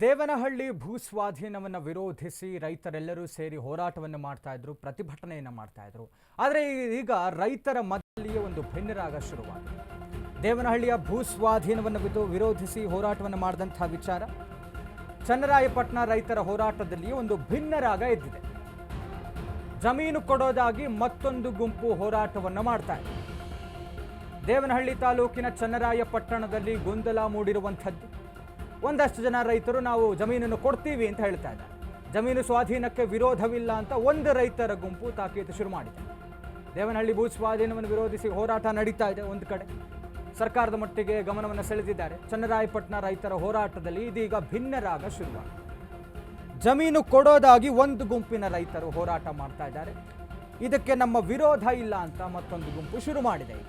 ದೇವನಹಳ್ಳಿ ಭೂ ಸ್ವಾಧೀನವನ್ನು ವಿರೋಧಿಸಿ ರೈತರೆಲ್ಲರೂ ಸೇರಿ ಹೋರಾಟವನ್ನು ಮಾಡ್ತಾ ಇದ್ರು, ಪ್ರತಿಭಟನೆಯನ್ನು ಮಾಡ್ತಾ ಇದ್ರು. ಆದರೆ ಈಗ ರೈತರ ಮಧ್ಯದಲ್ಲಿಯೇ ಒಂದು ಭಿನ್ನರಾಗ ಶುರುವಾಗಿದೆ. ದೇವನಹಳ್ಳಿಯ ಭೂ ಸ್ವಾಧೀನವನ್ನು ವಿಧು ವಿರೋಧಿಸಿ ಹೋರಾಟವನ್ನು ಮಾಡಿದಂಥ ವಿಚಾರ, ಚನ್ನರಾಯಪಟ್ಟಣ ರೈತರ ಹೋರಾಟದಲ್ಲಿಯೇ ಒಂದು ಭಿನ್ನರಾಗ ಎದ್ದಿದೆ. ಜಮೀನು ಕೊಡೋದಾಗಿ ಮತ್ತೊಂದು ಗುಂಪು ಹೋರಾಟವನ್ನು ಮಾಡ್ತಾ ಇದೆ. ದೇವನಹಳ್ಳಿ ತಾಲೂಕಿನ ಚನ್ನರಾಯಪಟ್ಟಣದಲ್ಲಿ ಗೊಂದಲ ಮೂಡಿರುವಂಥದ್ದು. ಒಂದಷ್ಟು ಜನ ರೈತರು ನಾವು ಜಮೀನನ್ನು ಕೊಡ್ತೀವಿ ಅಂತ ಹೇಳ್ತಾ ಇದ್ದಾರೆ. ಜಮೀನು ಸ್ವಾಧೀನಕ್ಕೆ ವಿರೋಧವಿಲ್ಲ ಅಂತ ಒಂದು ರೈತರ ಗುಂಪು ತಾಕೀತು ಶುರು ಮಾಡಿದೆ. ದೇವನಹಳ್ಳಿ ಭೂ ಸ್ವಾಧೀನವನ್ನು ವಿರೋಧಿಸಿ ಹೋರಾಟ ನಡೀತಾ ಇದೆ ಒಂದು ಕಡೆ. ಸರ್ಕಾರದ ಮಟ್ಟಿಗೆ ಗಮನವನ್ನು ಸೆಳೆದಿದ್ದಾರೆ. ಚನ್ನರಾಯಪಟ್ಟಣ ರೈತರ ಹೋರಾಟದಲ್ಲಿ ಇದೀಗ ಭಿನ್ನರಾಗ ಶುರುವಾಗಿದೆ. ಜಮೀನು ಕೊಡೋದಾಗಿ ಒಂದು ಗುಂಪಿನ ರೈತರು ಹೋರಾಟ ಮಾಡ್ತಾ ಇದ್ದಾರೆ. ಇದಕ್ಕೆ ನಮ್ಮ ವಿರೋಧ ಇಲ್ಲ ಅಂತ ಮತ್ತೊಂದು ಗುಂಪು ಶುರು ಮಾಡಿದೆ ಈಗ.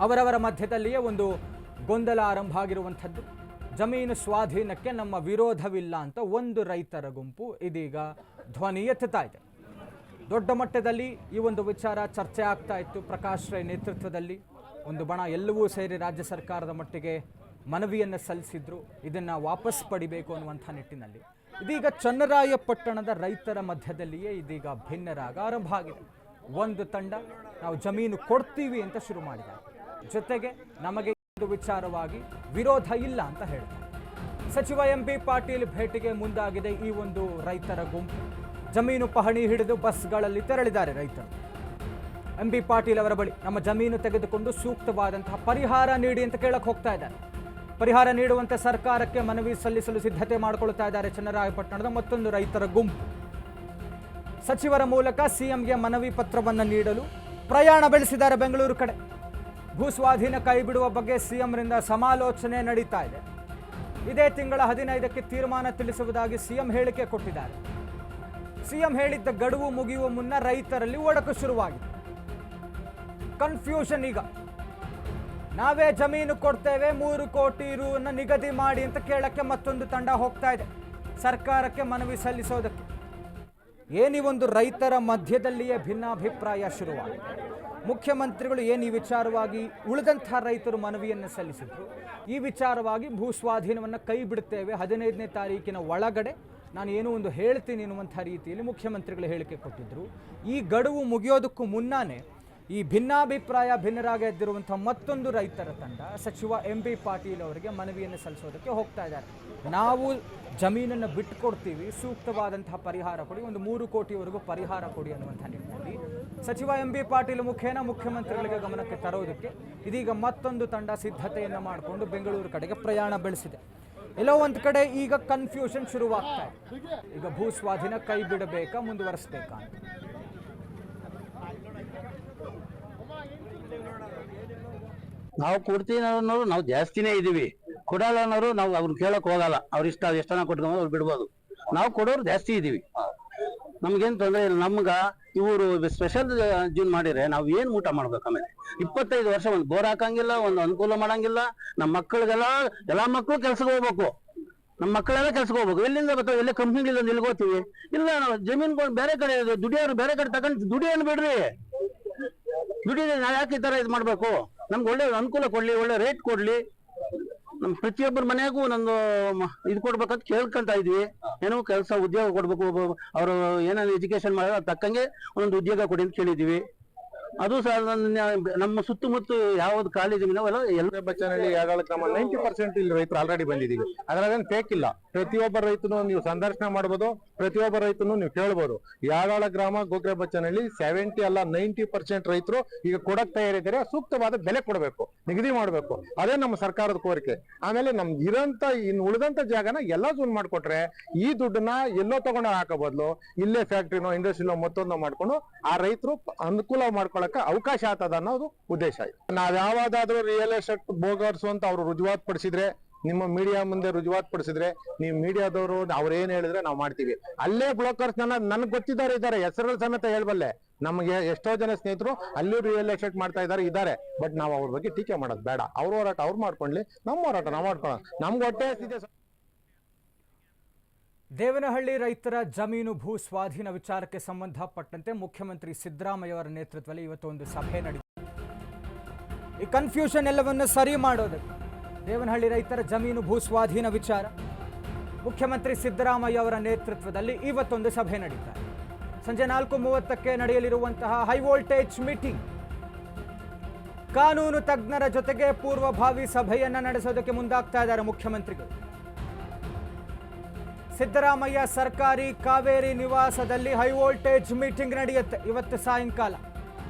ಅವರವರ ಮಧ್ಯದಲ್ಲಿಯೇ ಒಂದು ಗೊಂದಲ ಆರಂಭ ಆಗಿರುವಂಥದ್ದು. ಜಮೀನು ಸ್ವಾಧೀನಕ್ಕೆ ನಮ್ಮ ವಿರೋಧವಿಲ್ಲ ಅಂತ ಒಂದು ರೈತರ ಗುಂಪು ಇದೀಗ ಧ್ವನಿ ಎತ್ತುತ್ತಾ ಇದೆ. ದೊಡ್ಡ ಮಟ್ಟದಲ್ಲಿ ಈ ಒಂದು ವಿಚಾರ ಚರ್ಚೆ ಆಗ್ತಾ ಇತ್ತು ಪ್ರಕಾಶ್ ರೈ ನೇತೃತ್ವದಲ್ಲಿ. ಒಂದು ಬಣ ಎಲ್ಲವೂ ಸೇರಿ ರಾಜ್ಯ ಸರ್ಕಾರದ ಮಟ್ಟಿಗೆ ಮನವಿಯನ್ನು ಸಲ್ಲಿಸಿದ್ರು. ಇದನ್ನು ವಾಪಸ್ ಪಡಿಬೇಕು ಅನ್ನುವಂಥ ನಿಟ್ಟಿನಲ್ಲಿ. ಇದೀಗ ಚನ್ನರಾಯಪಟ್ಟಣದ ರೈತರ ಮಧ್ಯದಲ್ಲಿಯೇ ಇದೀಗ ಭಿನ್ನರಾಗ ಆರಂಭ ಆಗಿದೆ. ಒಂದು ತಂಡ ನಾವು ಜಮೀನು ಕೊಡ್ತೀವಿ ಅಂತ ಶುರು ಮಾಡಿದ್ದಾರೆ. ಜೊತೆಗೆ ನಮಗೆ ವಿಚಾರವಾಗಿ ವಿರೋಧ ಇಲ್ಲ ಅಂತ ಹೇಳ್ತಾರೆ. ಸಚಿವ ಎಂ ಬಿ ಪಾಟೀಲ್ ಭೇಟಿಗೆ ಮುಂದಾಗಿದೆ ಈ ಒಂದು ರೈತರ ಗುಂಪು. ಜಮೀನು ಪಹಣಿ ಹಿಡಿದು ಬಸ್ಗಳಲ್ಲಿ ತೆರಳಿದ್ದಾರೆ ರೈತರು. ಎಂ ಬಿ ಪಾಟೀಲ್ ಅವರ ಬಳಿ ನಮ್ಮ ಜಮೀನು ತೆಗೆದುಕೊಂಡು ಸೂಕ್ತವಾದಂತಹ ಪರಿಹಾರ ನೀಡಿ ಅಂತ ಕೇಳಕ್ಕೆ ಹೋಗ್ತಾ ಇದ್ದಾರೆ. ಪರಿಹಾರ ನೀಡುವಂತೆ ಸರ್ಕಾರಕ್ಕೆ ಮನವಿ ಸಲ್ಲಿಸಲು ಸಿದ್ಧತೆ ಮಾಡಿಕೊಳ್ತಾ ಇದ್ದಾರೆ ಚನ್ನರಾಯಪಟ್ಟಣದ ಮತ್ತೊಂದು ರೈತರ ಗುಂಪು. ಸಚಿವರ ಮೂಲಕ ಸಿಎಂಗೆ ಮನವಿ ಪತ್ರವನ್ನು ನೀಡಲು ಪ್ರಯಾಣ ಬೆಳೆಸಿದ್ದಾರೆ ಬೆಂಗಳೂರು ಕಡೆ. ಭೂ ಸ್ವಾಧೀನ ಕೈ ಬಿಡುವ ಬಗ್ಗೆ ಸಿಎಂರಿಂದ ಸಮಾಲೋಚನೆ ನಡೀತಾ ಇದೆ. ಇದೇ ತಿಂಗಳ ಹದಿನೈದಕ್ಕೆ ತೀರ್ಮಾನ ತಿಳಿಸುವುದಾಗಿ ಸಿಎಂ ಹೇಳಿಕೆ ಕೊಟ್ಟಿದ್ದಾರೆ. ಸಿಎಂ ಹೇಳಿದ್ದ ಗಡುವು ಮುಗಿಯುವ ಮುನ್ನ ರೈತರಲ್ಲಿ ಒಡಕು ಶುರುವಾಗಿದೆ. ಕನ್ಫ್ಯೂಷನ್ ಈಗ. ನಾವೇ ಜಮೀನು ಕೊಡ್ತೇವೆ, ಮೂರು ಕೋಟಿ ರೂ ನಿಗದಿ ಮಾಡಿ ಅಂತ ಕೇಳಕ್ಕೆ ಮತ್ತೊಂದು ತಂಡ ಹೋಗ್ತಾ ಇದೆ. ಸರ್ಕಾರಕ್ಕೆ ಮನವಿ ಸಲ್ಲಿಸೋದಕ್ಕೆ. ಏನೀ ಒಂದು ರೈತರ ಮಧ್ಯದಲ್ಲಿಯೇ ಭಿನ್ನಾಭಿಪ್ರಾಯ ಶುರುವಾಗಿದೆ. ಮುಖ್ಯಮಂತ್ರಿಗಳು ಏನು ಈ ವಿಚಾರವಾಗಿ ಉಳಿದಂಥ ರೈತರು ಮನವಿಯನ್ನು ಸಲ್ಲಿಸಿದರು. ಈ ವಿಚಾರವಾಗಿ ಭೂ ಸ್ವಾಧೀನವನ್ನು ಕೈ ಬಿಡುತ್ತೇವೆ. ಹದಿನೈದನೇ ತಾರೀಕಿನ ಒಳಗಡೆ ನಾನು ಏನೋ ಒಂದು ಹೇಳ್ತೀನಿ ಎನ್ನುವಂಥ ರೀತಿಯಲ್ಲಿ ಮುಖ್ಯಮಂತ್ರಿಗಳು ಹೇಳಿಕೆ ಕೊಟ್ಟಿದ್ದರು ಈ ಗಡುವು ಮುಗಿಯೋದಕ್ಕೂ ಮುನ್ನಾನೇ ಈ ಭಿನ್ನಾಭಿಪ್ರಾಯ ಭಿನ್ನರಾಗ ಎದ್ದಿರುವಂಥ ಮತ್ತೊಂದು ರೈತರ ತಂಡ ಸಚಿವ ಎಂ ಬಿ ಪಾಟೀಲ್ ಅವರಿಗೆ ಮನವಿಯನ್ನು ಸಲ್ಲಿಸೋದಕ್ಕೆ ಹೋಗ್ತಾ ಇದ್ದಾರೆ. ನಾವು ಜಮೀನನ್ನು ಬಿಟ್ಟುಕೊಡ್ತೀವಿ ಸೂಕ್ತವಾದಂತಹ ಪರಿಹಾರ ಕೊಡಿ, ಒಂದು ಮೂರು ಕೋಟಿವರೆಗೂ ಪರಿಹಾರ ಕೊಡಿ ಅನ್ನುವಂಥ ನಿಟ್ಟಿನಲ್ಲಿ ಸಚಿವ ಎಂ ಬಿ ಪಾಟೀಲ್ ಮುಖೇನ ಮುಖ್ಯಮಂತ್ರಿಗಳಿಗೆ ಗಮನಕ್ಕೆ ತರೋದಕ್ಕೆ ಇದೀಗ ಮತ್ತೊಂದು ತಂಡ ಸಿದ್ಧತೆಯನ್ನು ಮಾಡಿಕೊಂಡು ಬೆಂಗಳೂರು ಕಡೆಗೆ ಪ್ರಯಾಣ ಬೆಳೆಸಿದೆ. ಎಲ್ಲೋ ಒಂದು ಕಡೆ ಈಗ ಕನ್ಫ್ಯೂಷನ್ ಶುರುವಾಗ್ತಾ ಇದೆ. ಈಗ ಭೂ ಸ್ವಾಧೀನ ಕೈ ಬಿಡಬೇಕಾ, ಮುಂದುವರಿಸಬೇಕಾ ಅಂತ. ನಾವು ಕೊಡ್ತೀವಿ ಅನ್ನೋರು ನಾವು ಜಾಸ್ತಿನೇ ಇದೀವಿ. ಕೊಡಲ್ಲ ಅನ್ನೋರು ನಾವು ಅವ್ರನ್ನ ಕೇಳಕ್ ಹೋಗಲ್ಲ. ಅವ್ರ ಇಷ್ಟ ಎಷ್ಟನ ಕೊಟ್ಟು ಅವ್ರು ಬಿಡ್ಬೋದು. ನಾವು ಕೊಡೋರು ಜಾಸ್ತಿ ಇದೀವಿ. ನಮ್ಗೇನ್ ತೊಂದರೆ ಇಲ್ಲ. ನಮ್ಗ ಇವರು ಸ್ಪೆಷಲ್ ಜೂನ್ ಮಾಡಿದ್ರೆ ನಾವ್ ಏನ್ ಊಟ ಮಾಡ್ಬೇಕು ಆಮೇಲೆ? ಇಪ್ಪತ್ತೈದು ವರ್ಷ ಒಂದ್ ಬೋರ್ ಹಾಕಂಗಿಲ್ಲ, ಒಂದ್ ಅನುಕೂಲ ಮಾಡಂಗಿಲ್ಲ. ನಮ್ಮ ಮಕ್ಕಳಿಗೆಲ್ಲ ಎಲ್ಲಾ ಮಕ್ಕಳು ಕೆಲ್ಸಕ್ಕೆ ಹೋಗ್ಬೇಕು. ನಮ್ಮ ಮಕ್ಕಳೆಲ್ಲ ಕೆಲ್ಸಕ್ಕೆ ಹೋಗ್ಬೇಕು. ಎಲ್ಲಿಂದ ಬರ್ತಾವೆ ಎಲ್ಲ ಕಂಪ್ನಿಗಳಿಂದ ನಿಲ್ಗೋತೀವಿ? ಇಲ್ಲ, ನಾವು ಜಮೀನ್ ಬೇರೆ ಕಡೆ ದುಡಿಯೋರು ಬೇರೆ ಕಡೆ ತಗೊಂಡು ದುಡಿಯೋನ್ ಬಿಡ್ರಿ. ದುಡಿದ್ರೆ ನಾವ್ ಯಾಕೆ ಈ ತರ ಇದ್ ಮಾಡ್ಬೇಕು? ನಮ್ಗೆ ಒಳ್ಳೆ ಅನುಕೂಲ ಕೊಡ್ಲಿ, ಒಳ್ಳೆ ರೇಟ್ ಕೊಡ್ಲಿ. ನಮ್ ಪ್ರತಿಯೊಬ್ಬರ ಮನೆಗೂ ನಂದು ಇದು ಕೊಡ್ಬೇಕಂತ ಕೇಳ್ಕೊಂತ ಇದ್ವಿ. ಏನೋ ಕೆಲಸ ಉದ್ಯೋಗ ಕೊಡ್ಬೇಕು ಅವರು ಏನೇನು ಎಜುಕೇಶನ್ ಮಾಡಿದ್ರೆ ತಕ್ಕಂಗೆ ಒಂದೊಂದು ಉದ್ಯೋಗ ಕೊಡಿ ಅಂತ ಕೇಳಿದೀವಿ ಅದು ಸಹ ನಮ್ಮ ಸುತ್ತಮುತ್ತ ಯಾವ್ದು ಖಾಲಿ ಬಚ್ಚನಹಳ್ಳಿ ಯಾಗಾಳ ಕ್ರಮ ನೈಂಟಿ ಪರ್ಸೆಂಟ್ ಇಲ್ಲಿ ರೈತರು ಆಲ್ರೆಡಿ ಬಂದಿದೀವಿ ಅದ್ರಾಗ ಫೇಕ್ ಇಲ್ಲ. ಪ್ರತಿಯೊಬ್ಬ ರೈತನು ನೀವು ಸಂದರ್ಶನ ಮಾಡಬಹುದು ಪ್ರತಿಯೊಬ್ಬ ರೈತನು ನೀವು ಕೇಳ್ಬೋದು. ಯಾಗಾಳ ಗ್ರಾಮ ಗೋಗ್ರೆ ಬಚ್ಚನಹಳ್ಳಿ ಸೆವೆಂಟಿ ಅಲ್ಲ ನೈಂಟಿ ಪರ್ಸೆಂಟ್ ರೈತರು ಈಗ ಕೊಡಕ್ ತಯಾರಿದ್ದಾರೆ ಸೂಕ್ತವಾದ ಬೆಲೆ ಕೊಡಬೇಕು, ನಿಗದಿ ಮಾಡಬೇಕು. ಅದೇ ನಮ್ಮ ಸರ್ಕಾರದ ಕೋರಿಕೆ. ಆಮೇಲೆ ನಮ್ ಇರೋಂತ ಇನ್ ಉಳಿದಂತ ಜಾಗನ ಎಲ್ಲಾ ಜೂನ್ ಮಾಡ್ಕೊಟ್ರೆ ಈ ದುಡ್ಡನ್ನ ಎಲ್ಲೋ ತಗೊಂಡು ಹಾಕೋ ಬದಲು ಇಲ್ಲೇ ಫ್ಯಾಕ್ಟ್ರಿನೋ ಇಂಡಸ್ಟ್ರಿನೋ ಮತ್ತೊಂದೋ ಮಾಡ್ಕೊಂಡು ಆ ರೈತರು ಅನುಕೂಲ ಮಾಡ್ಕೊಳಕ ಅವಕಾಶ ಆಗ್ತದ ಅನ್ನೋದು ಉದ್ದೇಶ ನಾವ್ ಯಾವ್ದಾದ್ರು ರಿಯಲ್ ಎಸ್ಟೇಟ್ ಬೋಗರ್ಸು ಅಂತ ಅವ್ರು ರುಜುವಾತ್ ಪಡಿಸಿದ್ರೆ ನಿಮ್ಮ ಮೀಡಿಯಾ ಮುಂದೆ ರುಜುವಾತ್ ಪಡಿಸಿದ್ರೆ ನೀವು ಮೀಡಿಯಾದವರು ಅವ್ರು ಏನ್ ಹೇಳಿದ್ರೆ ನಾವು ಮಾಡ್ತೀವಿ. ಅಲ್ಲೇ ಬ್ರೋಕರ್ಸ್ ನನ್ನ, ನನ್ಗೆ ಗೊತ್ತಿದ್ದಾರೆ, ಇದ್ದಾರೆ. ಹೆಸರುಗಳ ಸಮೇತ ಹೇಳ್ಬಲ್ಲೆ. ನಮಗೆ ಎಷ್ಟೋ ಜನ ಸ್ನೇಹಿತರು ಅಲ್ಲೂ ರಿಯಲ್ ಎಸ್ಟೇಟ್ ಮಾಡ್ತಾ ಇದ್ದಾರೆ ಇದ್ದಾರೆ. ಬಟ್ ನಾವು ಅವ್ರ ಬಗ್ಗೆ ಟೀಕೆ ಮಾಡೋದು ಬೇಡ. ಅವ್ರ ಹೋರಾಟ ಅವ್ರು ಮಾಡ್ಕೊಂಡ್ಲಿ ನಮ್ಮ ಹೋರಾಟ ನಾವು ಮಾಡ್ಕೊಳ್ಳೋಣ ನಮ್ಗೆ ಹೊಟ್ಟೆ ಹಸಿದೆ ದೇವನಹಳ್ಳಿ ರೈತರ ಜಮೀನು ಭೂ ಸ್ವಾಧೀನ ವಿಚಾರಕ್ಕೆ ಸಂಬಂಧಪಟ್ಟಂತೆ ಮುಖ್ಯಮಂತ್ರಿ ಸಿದ್ದರಾಮಯ್ಯ ಅವರ ನೇತೃತ್ವದಲ್ಲಿ ಇವತ್ತು ಒಂದು ಸಭೆ ನಡೆಯಿತು ಈ ಕನ್ಫ್ಯೂಷನ್ ಎಲ್ಲವನ್ನು ಸರಿ ಮಾಡೋದಕ್ಕೆ ದೇವನಹಳ್ಳಿ ರೈತರ ಜಮೀನು ಭೂ ಸ್ವಾಧೀನ ವಿಚಾರ. ಮುಖ್ಯಮಂತ್ರಿ ಸಿದ್ದರಾಮಯ್ಯ ಅವರ ನೇತೃತ್ವದಲ್ಲಿ ಇವತ್ತೊಂದು ಸಭೆ ನಡೀತಾರೆ. ಸಂಜೆ ನಾಲ್ಕು ಮೂವತ್ತಕ್ಕೆ ನಡೆಯಲಿರುವಂತಹ ಹೈ ವೋಲ್ಟೇಜ್ ಮೀಟಿಂಗ್ ಕಾನೂನು ತಜ್ಞರ ಜೊತೆಗೆ ಪೂರ್ವಭಾವಿ ಸಭೆಯನ್ನು ನಡೆಸೋದಕ್ಕೆ ಮುಂದಾಗ್ತಾ ಇದ್ದಾರೆ ಮುಖ್ಯಮಂತ್ರಿಗಳು. ಸಿದ್ದರಾಮಯ್ಯ ಸರ್ಕಾರಿ ಕಾವೇರಿ ನಿವಾಸದಲ್ಲಿ ಹೈ ವೋಲ್ಟೇಜ್ ಮೀಟಿಂಗ್ ನಡೆಯುತ್ತೆ ಇವತ್ತು ಸಾಯಂಕಾಲ.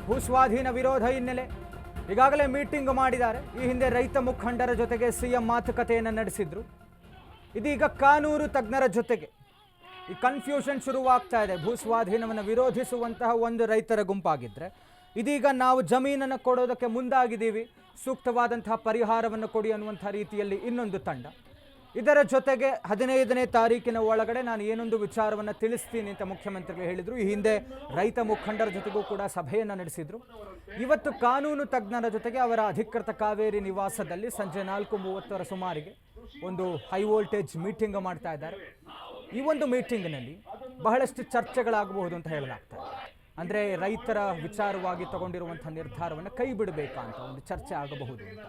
ಭೂಸ್ವಾಧೀನ ವಿರೋಧ ಹಿನ್ನೆಲೆ. ಈಗಾಗಲೇ ಮೀಟಿಂಗ್ ಮಾಡಿದ್ದಾರೆ. ಈ ಹಿಂದೆ ರೈತ ಮುಖಂಡರ ಜೊತೆಗೆ ಸಿಎಂ ಮಾತುಕತೆಯನ್ನು ನಡೆಸಿದ್ರು. ಇದೀಗ ಕಾನೂರು ತಜ್ಞರ ಜೊತೆಗೆ. ಈ ಕನ್ಫ್ಯೂಷನ್ ಶುರುವಾಗ್ತಾ ಇದೆ. ಭೂಸ್ವಾಧೀನವನ್ನು ವಿರೋಧಿಸುವಂತಹ ಒಂದು ರೈತರ ಗುಂಪಾಗಿದ್ದರೆ ಇದೀಗ ನಾವು ಜಮೀನನ್ನು ಕೊಡೋದಕ್ಕೆ ಮುಂದಾಗಿದ್ದೀವಿ. ಸೂಕ್ತವಾದಂತಹ ಪರಿಹಾರವನ್ನು ಕೊಡಿ ಅನ್ನುವಂಥ ರೀತಿಯಲ್ಲಿ ಇನ್ನೊಂದು ತಂಡ. ಇದರ ಜೊತೆಗೆ ಹದಿನೈದನೇ ತಾರೀಕಿನ ಒಳಗಡೆ ನಾನು ಏನೊಂದು ವಿಚಾರವನ್ನು ತಿಳಿಸ್ತೀನಿ ಅಂತ ಮುಖ್ಯಮಂತ್ರಿಗಳು ಹೇಳಿದರು. ಈ ಹಿಂದೆ ರೈತ ಮುಖಂಡರ ಜೊತೆಗೂ ಕೂಡ ಸಭೆಯನ್ನು ನಡೆಸಿದರು. ಇವತ್ತು ಕಾನೂನು ತಜ್ಞರ ಜೊತೆಗೆ ಅವರ ಅಧಿಕೃತ ಕಾವೇರಿ ನಿವಾಸದಲ್ಲಿ ಸಂಜೆ ನಾಲ್ಕು ಮೂವತ್ತರ ಸುಮಾರಿಗೆ ಒಂದು ಹೈ ವೋಲ್ಟೇಜ್ ಮೀಟಿಂಗ್ ಮಾಡ್ತಾ ಇದ್ದಾರೆ. ಈ ಒಂದು ಮೀಟಿಂಗ್ನಲ್ಲಿ ಬಹಳಷ್ಟು ಚರ್ಚೆಗಳಾಗಬಹುದು ಅಂತ ಹೇಳಲಾಗ್ತದೆ ಅಂದರೆ ರೈತರ ವಿಚಾರವಾಗಿ ತಗೊಂಡಿರುವಂಥ ನಿರ್ಧಾರವನ್ನು ಕೈ ಬಿಡಬೇಕಾ ಅಂತ ಒಂದು ಚರ್ಚೆ ಆಗಬಹುದು ಅಂತ.